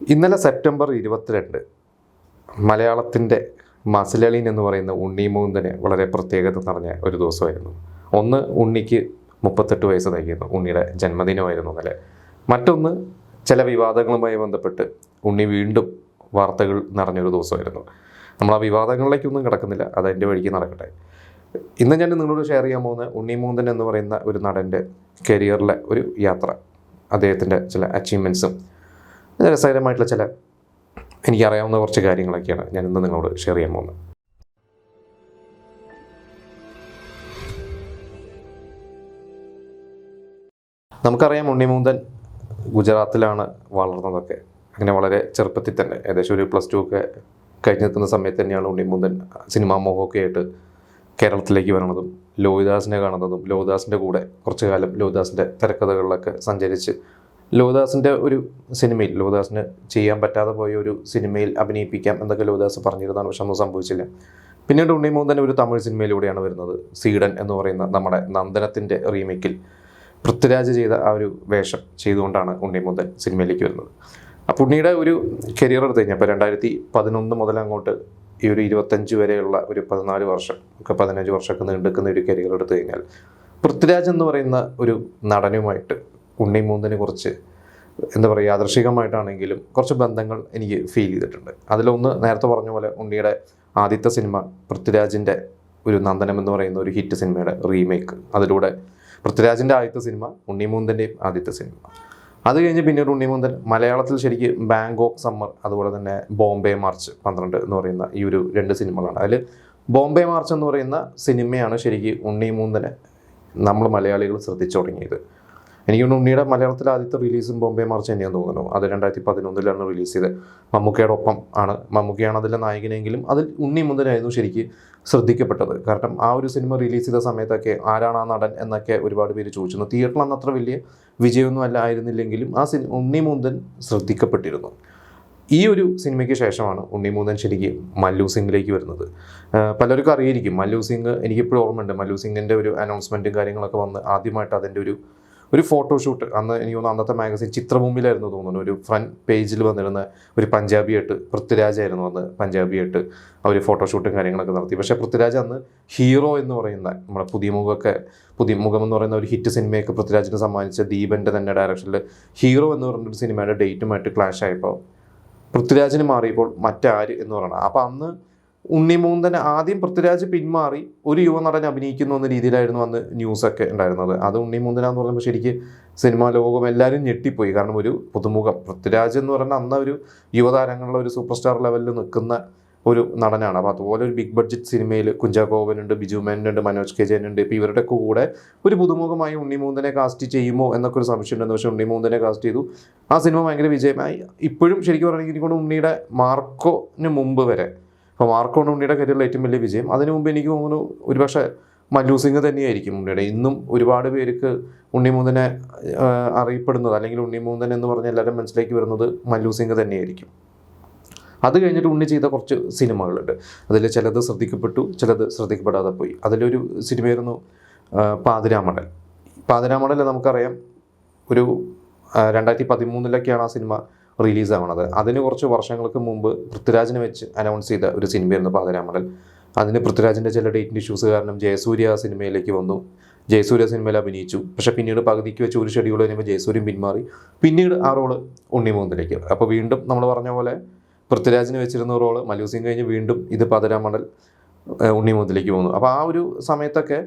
ഇന്നലെ സെപ്റ്റംബർ ഇരുപത്തിരണ്ട് മലയാളത്തിന്റെ മസിലളീൻ എന്ന് പറയുന്ന ഉണ്ണി മൂന്നിന് വളരെ പ്രത്യേകത നിറഞ്ഞ ഒരു ദിവസമായിരുന്നു. ഒന്ന് ഉണ്ണിക്ക് മുപ്പത്തെട്ട് വയസ്സ് തികയുന്നു ഉണ്ണിയുടെ ജന്മദിനമായിരുന്നു ഇന്നലെ. മറ്റൊന്ന് ചില വിവാദങ്ങളുമായി ബന്ധപ്പെട്ട് ഉണ്ണി വീണ്ടും വാർത്തകൾ നിറഞ്ഞൊരു ദിവസമായിരുന്നു. നമ്മൾ ആ വിവാദങ്ങളിലേക്കൊന്നും കിടക്കുന്നില്ല. അത് വഴിക്ക് നടക്കട്ടെ. ഇന്ന് ഞാൻ നിങ്ങളോട് ഷെയർ ചെയ്യാൻ പോകുന്ന ഉണ്ണിമൂന്തൻ എന്ന് പറയുന്ന ഒരു നടന്റെ കരിയറിലെ ഒരു യാത്ര. അദ്ദേഹത്തിന്റെ ചില അച്ചീവ്മെന്റ്സും രസകരമായിട്ടുള്ള ചില എനിക്കറിയാവുന്ന കുറച്ച് കാര്യങ്ങളൊക്കെയാണ് ഞാൻ ഇന്ന് നിങ്ങളോട് ഷെയർ ചെയ്യാൻ പോകുന്നത്. നമുക്കറിയാം ഉണ്ണിമൂന്തൻ ഗുജറാത്തിലാണ് വളർന്നതൊക്കെ. അങ്ങനെ വളരെ ചെറുപ്പത്തിൽ തന്നെ ഏകദേശം ഒരു പ്ലസ് ടു ഒക്കെ കഴിഞ്ഞ് നിൽക്കുന്ന സമയത്ത് തന്നെയാണ് ഉണ്ണിമൂന്തൻ സിനിമാ മോഹമൊക്കെ ആയിട്ട് കേരളത്തിലേക്ക് വരണതും ലോഹിദാസിനെ കാണുന്നതും ലോഹിദാസിന്റെ കൂടെ കുറച്ച് കാലം ലോഹിദാസിന്റെ തിരക്കഥകളിലൊക്കെ സഞ്ചരിച്ച് ലോഹിദാസിന്റെ ഒരു സിനിമയിൽ ലോദാസിന് ചെയ്യാൻ പറ്റാതെ പോയ ഒരു സിനിമയിൽ അഭിനയിപ്പിക്കാം എന്നൊക്കെ ലോദാസ് പറഞ്ഞിരുന്നതാണ് പക്ഷെ ഒന്നും സംഭവിച്ചില്ല. പിന്നീട് ഉണ്ണിമോൻ തന്നെ ഒരു തമിഴ് സിനിമയിലൂടെയാണ് വരുന്നത് സീഡൻ എന്ന് പറയുന്ന നമ്മുടെ നന്ദനത്തിന്റെ റീമേക്കിൽ പൃഥ്വിരാജ് ചെയ്ത ആ ഒരു വേഷം ചെയ്തുകൊണ്ടാണ് ഉണ്ണിമൂന്തൻ സിനിമയിലേക്ക് വരുന്നത്. അപ്പോൾ ഉണ്ണിയുടെ ഒരു കരിയർ എടുത്തു കഴിഞ്ഞാൽ ഇപ്പോൾ രണ്ടായിരത്തി പതിനൊന്ന് മുതൽ അങ്ങോട്ട് ഈ ഒരു ഇരുപത്തഞ്ച് വരെയുള്ള ഒരു പതിനാല് വർഷം ഒക്കെ പതിനഞ്ച് വർഷമൊക്കെ നീണ്ടുക്കുന്ന ഒരു കരിയർ എടുത്തു കഴിഞ്ഞാൽ പൃഥ്വിരാജ് എന്ന് പറയുന്ന ഒരു നടനുമായിട്ട് ഉണ്ണിമൂന്തന് കുറച്ച് എന്താ പറയുക യാദർശികമായിട്ടാണെങ്കിലും കുറച്ച് ബന്ധങ്ങൾ എനിക്ക് ഫീൽ ചെയ്തിട്ടുണ്ട്. അതിലൊന്ന് നേരത്തെ പറഞ്ഞ പോലെ ഉണ്ണിയുടെ ആദ്യത്തെ സിനിമ പൃഥ്വിരാജിന്റെ ഒരു നന്ദനം എന്ന് പറയുന്ന ഒരു ഹിറ്റ് സിനിമയുടെ റീമേക്ക് അതിലൂടെ പൃഥ്വിരാജിന്റെ ആദ്യത്തെ സിനിമ ഉണ്ണിമൂന്തന്റെയും ആദ്യത്തെ സിനിമ. അത് കഴിഞ്ഞ് പിന്നീട് ഉണ്ണിമൂന്തൻ മലയാളത്തിൽ ശരിക്ക് ബാങ്കോക്ക് സമ്മർ അതുപോലെ തന്നെ ബോംബെ മാർച്ച് പന്ത്രണ്ട് എന്ന് പറയുന്ന ഈ ഒരു രണ്ട് സിനിമകളാണ്. അതിൽ ബോംബെ മാർച്ച് എന്ന് പറയുന്ന സിനിമയാണ് ശരിക്ക് ഉണ്ണിമൂന്തനെ നമ്മൾ മലയാളികൾ ശ്രദ്ധിച്ചു തുടങ്ങിയത്. എനിക്ക് ഉണ്ണിയുടെ മലയാളത്തിൽ ആദ്യത്തെ റിലീസും ബോംബെ മാർച്ച് തന്നെയാന്ന് തോന്നുന്നു. അത് രണ്ടായിരത്തി പതിനൊന്നിലാണ് റിലീസ് ചെയ്തത്. മമ്മൂക്കയുടെ ഒപ്പം ആണ്. മമ്മൂക്കയാണ് അതിലെ നായകനെങ്കിലും അതിൽ ഉണ്ണി മുതലായിരുന്നു ശരിക്ക് ശ്രദ്ധിക്കപ്പെട്ടത്. കാരണം ആ ഒരു സിനിമ റിലീസ് ചെയ്ത സമയത്തൊക്കെ ആരാണ് ആ നടൻ എന്നൊക്കെ ഒരുപാട് പേര് ചോദിച്ചിരുന്നു. തിയേറ്ററിൽ അന്ന് അത്ര വലിയ വിജയമൊന്നും അല്ല ആയിരുന്നില്ലെങ്കിലും ആ സിനിമ ഉണ്ണി മുന്തൻ ശ്രദ്ധിക്കപ്പെട്ടിരുന്നു. ഈ ഒരു സിനിമയ്ക്ക് ശേഷമാണ് ഉണ്ണി ഉണ്ണിമൂന്നൻ ശരിക്ക് മല്ലു സിംഗിലേക്ക് വരുന്നത്. പലർക്കും അറിയായിരിക്കും. മല്ലു സിംഗ് എനിക്കിപ്പോഴും ഓർമ്മയുണ്ട്. മല്ലു സിംഗിന്റെ ഒരു അനൗൺസ്മെന്റും കാര്യങ്ങളൊക്കെ വന്ന് ആദ്യമായിട്ട് അതിന്റെ ഒരു ഒരു ഫോട്ടോഷൂട്ട് അന്ന് എനിക്ക് തോന്നുന്നു അന്നത്തെ മാഗസിൻ ചിത്രഭൂമിയിലായിരുന്നു തോന്നുന്നു. ഒരു ഫ്രണ്ട് പേജിൽ വന്നിരുന്ന ഒരു പഞ്ചാബിയായിട്ട് പൃഥ്വിരാജായിരുന്നു അന്ന് പഞ്ചാബിയായിട്ട് അവർ ഫോട്ടോഷൂട്ടും കാര്യങ്ങളൊക്കെ നടത്തി. പക്ഷേ പൃഥ്വിരാജ് അന്ന് ഹീറോ എന്ന് പറയുന്ന നമ്മുടെ പുതിയ മുഖമൊക്കെ പുതിയ മുഖം എന്ന് പറയുന്ന ഒരു ഹിറ്റ് സിനിമയൊക്കെ പൃഥ്വിരാജിന് സമ്മാനിച്ച ദീപന്റെ തന്നെ ഡയറക്ഷനിൽ ഹീറോ എന്ന് പറഞ്ഞൊരു സിനിമയുടെ ഡേറ്റുമായിട്ട് ക്ലാഷ് ആയപ്പോൾ പൃഥ്വിരാജിന് മാറിയപ്പോൾ മറ്റാര് എന്ന് പറയണം. അപ്പോൾ അന്ന് ഉണ്ണിമൂന്തന് ആദ്യം പൃഥ്വിരാജ് പിന്മാറി ഒരു യുവനടൻ അഭിനയിക്കുന്നു എന്ന രീതിയിലായിരുന്നു അന്ന് ന്യൂസൊക്കെ ഉണ്ടായിരുന്നത്. അത് ഉണ്ണിമൂന്തനാന്ന് പറയുമ്പോൾ ശരിക്ക് സിനിമാ ലോകം എല്ലാവരും ഞെട്ടിപ്പോയി. കാരണം ഒരു പുതുമുഖം. പൃഥ്വിരാജ് എന്ന് പറയുന്ന അന്ന് ഒരു യുവതാരങ്ങളുടെ ഒരു സൂപ്പർ സ്റ്റാർ ലെവലിൽ നിൽക്കുന്ന ഒരു നടനാണ്. അപ്പോൾ അതുപോലെ ഒരു ബിഗ് ബഡ്ജറ്റ് സിനിമയിൽ കുഞ്ചാക്കോവനുണ്ട് ബിജു മേനുണ്ട് മനോജ് കെ ജയനുണ്ട് ഇപ്പോൾ ഇവരുടെ കൂടെ ഒരു പുതുമുഖമായി ഉണ്ണിമൂന്തനെ കാസ്റ്റ് ചെയ്യുമോ എന്നൊക്കെ ഒരു സംശയം ഉണ്ടെന്ന് പക്ഷേ ഉണ്ണിമൂന്തനെ കാസ്റ്റ് ചെയ്തു. ആ സിനിമ ഭയങ്കര വിജയമായി. ഇപ്പോഴും ശരിക്കും പറയുകയാണെങ്കിൽ എനിക്കൊണ്ട് ഉണ്ണിയുടെ മാർക്കോന് മുമ്പ് വരെ അപ്പോൾ മാർക്കോ ഉണ്ണിയുടെ കരിയറിൽ ഏറ്റവും വലിയ വിജയം. അതിനു മുമ്പ് എനിക്ക് തോന്നുന്നു ഒരുപക്ഷെ മല്ലു സിംഗ് തന്നെയായിരിക്കും ഉണ്ണിയുടെ. ഇന്നും ഒരുപാട് പേർക്ക് ഉണ്ണിമൂന്തനെ അറിയപ്പെടുന്നത് അല്ലെങ്കിൽ ഉണ്ണിമൂന്തൻ എന്ന് പറഞ്ഞ എല്ലാവരും മനസ്സിലേക്ക് വരുന്നത് മല്ലു സിംഗ് തന്നെയായിരിക്കും. അത് കഴിഞ്ഞിട്ട് ഉണ്ണി ചെയ്ത കുറച്ച് സിനിമകളുണ്ട്. അതിൽ ചിലത് ശ്രദ്ധിക്കപ്പെട്ടു ചിലത് ശ്രദ്ധിക്കപ്പെടാതെ പോയി. അതിലൊരു സിനിമയായിരുന്നു പാതിരാമണൽ പാതിരാമണൽ നമുക്കറിയാം ഒരു രണ്ടായിരത്തി പതിമൂന്നിലൊക്കെയാണ് ആ സിനിമ റിലീസ് ആവണത് അതിന് കുറച്ച് വർഷങ്ങൾക്ക് മുമ്പ് പൃഥ്വിരാജിനെ വെച്ച് അനൗൺസ് ചെയ്ത ഒരു സിനിമയായിരുന്നു പാതിരാമണൽ. അതിന് പൃഥ്വിരാജിന്റെ ചില ഡേറ്റിന്റെ ഇഷ്യൂസ് കാരണം ജയസൂര്യ സിനിമയിലേക്ക് വന്നു. ജയസൂര്യ സിനിമയിൽ അഭിനയിച്ചു. പക്ഷേ പിന്നീട് പകുതിക്ക് വെച്ച് ഒരു ഷെഡ്യൂൾ കഴിയുമ്പോൾ ജയസൂര്യൻ പിന്മാറി. പിന്നീട് ആ റോൾ ഉണ്ണിമൂന്നിലേക്ക് അപ്പോൾ വീണ്ടും നമ്മൾ പറഞ്ഞ പോലെ പൃഥ്വിരാജിന് വെച്ചിരുന്ന റോൾ മല്ലു സിംഗ് കഴിഞ്ഞ് വീണ്ടും ഇത് പതിരാമണ്ടൽ ഉണ്ണിമൂന്നിലേക്ക് പോകുന്നു. അപ്പോൾ ആ ഒരു സമയത്തൊക്കെ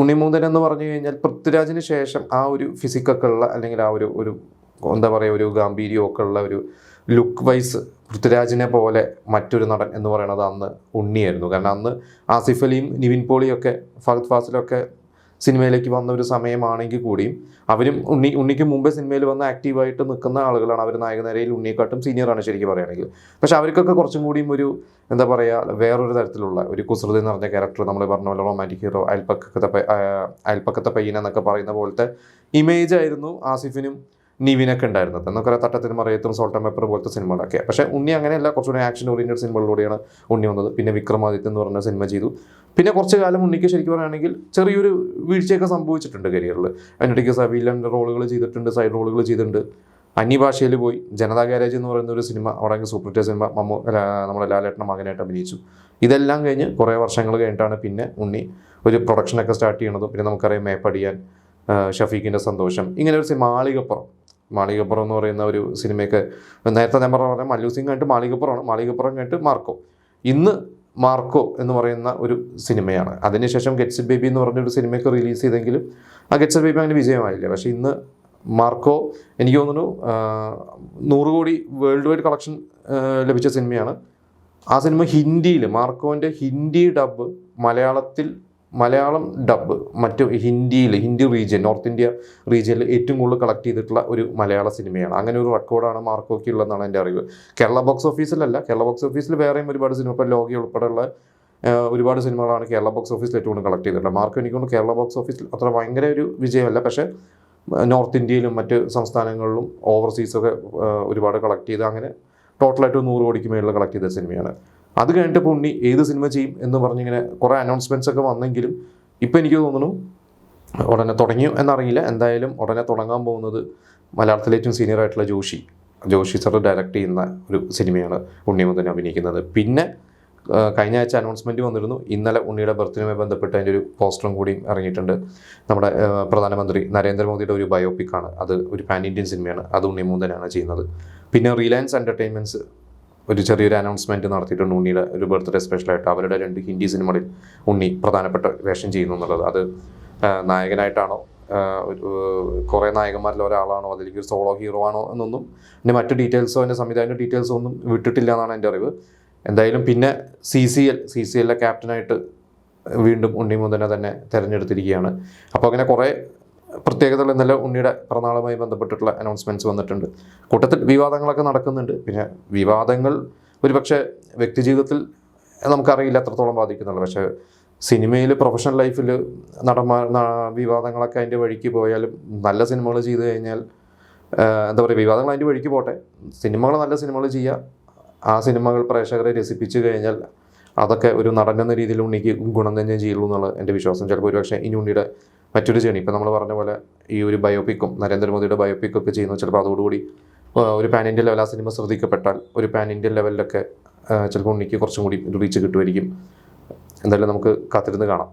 ഉണ്ണിമൂന്തൻ എന്ന് പറഞ്ഞു കഴിഞ്ഞാൽ പൃഥ്വിരാജിന് ശേഷം ആ ഒരു ഫിസിക്കൊക്കെ ഉള്ള അല്ലെങ്കിൽ ആ ഒരു ഒരു എന്താ പറയുക ഒരു ഗാംഭീര്യമൊക്കെ ഉള്ള ഒരു ലുക്ക് വൈസ് പൃഥ്വിരാജിനെ പോലെ മറ്റൊരു നടൻ എന്ന് പറയുന്നത് അന്ന് ഉണ്ണിയായിരുന്നു. കാരണം അന്ന് ആസിഫ് അലിയും നിവിൻ പോളിയൊക്കെ ഫഹദ് ഫാസിലൊക്കെ സിനിമയിലേക്ക് വന്ന ഒരു സമയമാണെങ്കിൽ കൂടിയും അവരും ഉണ്ണി ഉണ്ണിക്ക് മുമ്പേ സിനിമയിൽ വന്ന് ആക്റ്റീവായിട്ട് നിൽക്കുന്ന ആളുകളാണ് അവർ നായകനിരയിൽ ഉണ്ണിയെക്കാട്ടും സീനിയറാണ് ശരിക്കും പറയുകയാണെങ്കിൽ. പക്ഷെ അവർക്കൊക്കെ കുറച്ചും കൂടിയും ഒരു എന്താ പറയുക വേറൊരു തരത്തിലുള്ള ഒരു കുസൃതി എന്ന് പറഞ്ഞ ക്യാരക്ടർ നമ്മൾ പറഞ്ഞ പോലെ റൊമാന്റിക് ഹീറോ അയൽപ്പക്കത്തെ അയൽപ്പക്കത്തെ പയ്യൻ എന്നൊക്കെ പറയുന്ന പോലത്തെ ഇമേജ് ആയിരുന്നു ആസിഫിനും നിവിനൊക്കെ ഉണ്ടായിരുന്നത്. എന്നൊക്കെ തട്ടത്തിന് മറിയത്തും സോൾട്ട് ആൻഡ് പെപ്പർ പോലത്തെ സിനിമകളൊക്കെ. പക്ഷേ ഉണ്ണി അങ്ങനെയല്ല കുറച്ചുകൂടി ആക്ഷൻ ഓറിയന്റഡ് സിനിമകളിലൂടെയാണ് ഉണ്ണി വന്നത്. പിന്നെ വിക്രമാദിത്യം എന്ന് പറഞ്ഞ സിനിമ ചെയ്തു. പിന്നെ കുറച്ച് കാലം ഉണ്ണിക്ക് ശരിക്കും പറയുകയാണെങ്കിൽ ചെറിയൊരു വീഴ്ചയൊക്കെ സംഭവിച്ചിട്ടുണ്ട് കരിയറിൽ അതിനിടയ്ക്ക് വില്ലൻ റോളുകൾ ചെയ്തിട്ടുണ്ട് സൈഡ് റോളുകൾ ചെയ്തിട്ടുണ്ട്. അന്യഭാഷയിൽ പോയി. ജനതാ ഗാരേജ് എന്ന് പറയുന്ന ഒരു സിനിമ അവിടെ സൂപ്പർ ഹിറ്റ് സിനിമ മമ്മൂ നമ്മുടെ ലാലേട്ടന്റെ മകനായിട്ട് അഭിനയിച്ചു. ഇതെല്ലാം കഴിഞ്ഞ് കുറേ വർഷങ്ങൾ കഴിഞ്ഞിട്ടാണ് പിന്നെ ഉണ്ണി ഒരു പ്രൊഡക്ഷനൊക്കെ സ്റ്റാർട്ട് ചെയ്യണതും. പിന്നെ നമുക്കറിയാം മേപ്പടിയാൻ ഷഫീഖിന്റെ സന്തോഷം. ഇങ്ങനെ ഒരു മാളികപ്പുറം. മാളികപ്പുറം എന്ന് പറയുന്ന ഒരു സിനിമയൊക്കെ നേരത്തെ ഞാൻ പറഞ്ഞ പോലെ മല്ലു സിംഗ് കഴിഞ്ഞിട്ട് മാളികപ്പുറമാണ്. മാളികപ്പുറം കഴിഞ്ഞിട്ട് മാർക്കോ. ഇന്ന് മാർക്കോ എന്ന് പറയുന്ന ഒരു സിനിമയാണ്. അതിനുശേഷം ഗെറ്റ്സ് ബേബി എന്ന് പറഞ്ഞൊരു സിനിമയൊക്കെ റിലീസ് ചെയ്തെങ്കിലും ആ ഗെറ്റ്സ് ബേബി അങ്ങനെ വിജയമായില്ല. പക്ഷേ ഇന്ന് മാർക്കോ എനിക്ക് തോന്നുന്നു നൂറ് കോടി വേൾഡ് വൈഡ് കളക്ഷൻ ലഭിച്ച സിനിമയാണ്. ആ സിനിമ ഹിന്ദിയിൽ മാർക്കോന്റെ ഹിന്ദി ഡബ് മലയാളത്തിൽ മലയാളം ഡബ് മറ്റു ഹിന്ദിയിൽ ഹിന്ദി റീജിയൻ നോർത്ത് ഇന്ത്യ റീജിയനിൽ ഏറ്റവും കൂടുതൽ കളക്ട് ചെയ്തിട്ടുള്ള ഒരു മലയാള സിനിമയാണ്. അങ്ങനെ ഒരു റെക്കോർഡാണ് മാർക്കോയ്ക്ക് ഉള്ളതെന്നാണ് എന്റെ അറിവ്. കേരള ബോക്സ് ഓഫീസിലല്ല കേരള ബോക്സ് ഓഫീസിൽ വേറെയും ഒരുപാട് സിനിമ ഇപ്പോൾ ലോകി ഉൾപ്പെടെയുള്ള ഒരുപാട് സിനിമകളാണ് കേരള ബോക്സ് ഓഫീസിൽ ഏറ്റവും കൂടുതൽ കളക്ട് ചെയ്തിട്ടുള്ളത്. മാർക്ക് എനിക്ക് കേരള ബോക്സ് ഓഫീസിൽ അത്ര ഭയങ്കര ഒരു വിജയമല്ല. പക്ഷേ നോർത്ത് ഇന്ത്യയിലും മറ്റ് സംസ്ഥാനങ്ങളിലും ഓവർസീസൊക്കെ ഒരുപാട് കളക്ട് ചെയ്ത് അങ്ങനെ ടോട്ടലായിട്ട് നൂറ് കോടിക്ക് മേളിൽ കളക്ട് ചെയ്ത സിനിമയാണ്. അത് കഴിഞ്ഞിട്ട് ഇപ്പോൾ ഉണ്ണി ഏത് സിനിമ ചെയ്യും എന്ന് പറഞ്ഞിങ്ങനെ കുറേ അനൗൺസ്മെന്റ്സ് ഒക്കെ വന്നെങ്കിലും ഇപ്പം എനിക്ക് തോന്നുന്നു ഉടനെ തുടങ്ങിയോ എന്നറിയില്ല. എന്തായാലും ഉടനെ തുടങ്ങാൻ പോകുന്നത് മലയാളത്തിലെ ഏറ്റവും സീനിയർ ആയിട്ടുള്ള ജോഷി. ജോഷി സാർ ഡയറക്റ്റ് ചെയ്യുന്ന ഒരു സിനിമയാണ് ഉണ്ണിമുതൻ അഭിനയിക്കുന്നത്. പിന്നെ കഴിഞ്ഞ ആഴ്ച അനൗൺസ്മെന്റ് വന്നിരുന്നു. ഇന്നലെ ഉണ്ണിയുടെ ബർത്ത്ഡേയുമായി ബന്ധപ്പെട്ട് അതിന്റെ ഒരു പോസ്റ്ററും കൂടിയും ഇറങ്ങിയിട്ടുണ്ട്. നമ്മുടെ പ്രധാനമന്ത്രി നരേന്ദ്രമോദിയുടെ ഒരു ബയോപിക്കാണ് അത് ഒരു പാൻ ഇന്ത്യൻ സിനിമയാണ്. അത് ഉണ്ണിമുതനാണ് ചെയ്യുന്നത്. പിന്നെ റിലയൻസ് എന്റർടൈൻമെന്റ്സ് ഒരു ചെറിയൊരു അനൗൺസ്മെന്റ് നടത്തിയിട്ടുണ്ട് ഉണ്ണിയുടെ ഒരു ബർത്ത്ഡേ സ്പെഷ്യലായിട്ട് അവരുടെ രണ്ട് ഹിന്ദി സിനിമകളിൽ ഉണ്ണി പ്രധാനപ്പെട്ട വേഷം ചെയ്യുന്നു എന്നുള്ളത്. അത് നായകനായിട്ടാണോ കുറേ നായകന്മാരിൽ ഒരാളാണോ അതിലേക്ക് ഒരു സോളോ ഹീറോ ആണോ എന്നൊന്നും പിന്നെ മറ്റു ഡീറ്റെയിൽസോ അതിന്റെ സംവിധാന ഡീറ്റെയിൽസോ ഒന്നും വിട്ടിട്ടില്ല എന്നാണ് എന്റെ അറിവ്. എന്തായാലും പിന്നെ C C L C C എല്ലിലെ ക്യാപ്റ്റനായിട്ട് വീണ്ടും ഉണ്ണി മുതനെ തന്നെ തിരഞ്ഞെടുത്തിരിക്കുകയാണ്. അപ്പോൾ അങ്ങനെ കുറേ പ്രത്യേകതകൾ ഇന്നലെ ഉണ്ണിയുടെ പിറന്നാളുമായി ബന്ധപ്പെട്ടിട്ടുള്ള അനൗൺസ്മെന്റ്സ് വന്നിട്ടുണ്ട്. കൂട്ടത്തിൽ വിവാദങ്ങളൊക്കെ നടക്കുന്നുണ്ട്. പിന്നെ വിവാദങ്ങൾ ഒരുപക്ഷെ വ്യക്തിജീവിതത്തിൽ നമുക്കറിയില്ല എത്രത്തോളം ബാധിക്കുന്നുള്ളൂ പക്ഷേ സിനിമയിൽ പ്രൊഫഷണൽ ലൈഫിൽ നടന്മാർ വിവാദങ്ങളൊക്കെ അതിന്റെ വഴിക്ക് പോയാലും നല്ല സിനിമകൾ ചെയ്തു കഴിഞ്ഞാൽ എന്താ പറയുക വിവാദങ്ങൾ അതിന്റെ വഴിക്ക് പോട്ടെ. സിനിമകൾ നല്ല സിനിമകൾ ചെയ്യുക. ആ സിനിമകൾ പ്രേക്ഷകരെ രസിപ്പിച്ചു കഴിഞ്ഞാൽ അതൊക്കെ ഒരു നടൻ എന്ന രീതിയിൽ ഉണ്ണിക്ക് ഗുണം തന്നെ ചെയ്യുള്ളൂ എന്നുള്ള എന്റെ വിശ്വാസം. ചിലപ്പോൾ ഒരുപക്ഷെ ഇനി ഉണ്ണിയുടെ മറ്റൊരു ജേണി ഇപ്പം നമ്മൾ പറഞ്ഞ പോലെ ഈ ഒരു ബയോപിക്കും നരേന്ദ്രമോദിയുടെ ബയോപിക്കും ഒക്കെ ചെയ്യുന്നു. ചിലപ്പോൾ അതോടുകൂടി ഒരു പാൻ ഇന്ത്യൻ ലെവൽ ആ സിനിമ ശ്രദ്ധിക്കപ്പെട്ടാൽ ഒരു പാൻ ഇന്ത്യൻ ലെവലിലൊക്കെ ചിലപ്പോൾ ഉണ്ണിക്ക് കുറച്ചും കൂടി റീച്ച് കിട്ടുമായിരിക്കും. എന്തായാലും നമുക്ക് കാത്തിരുന്ന് കാണാം.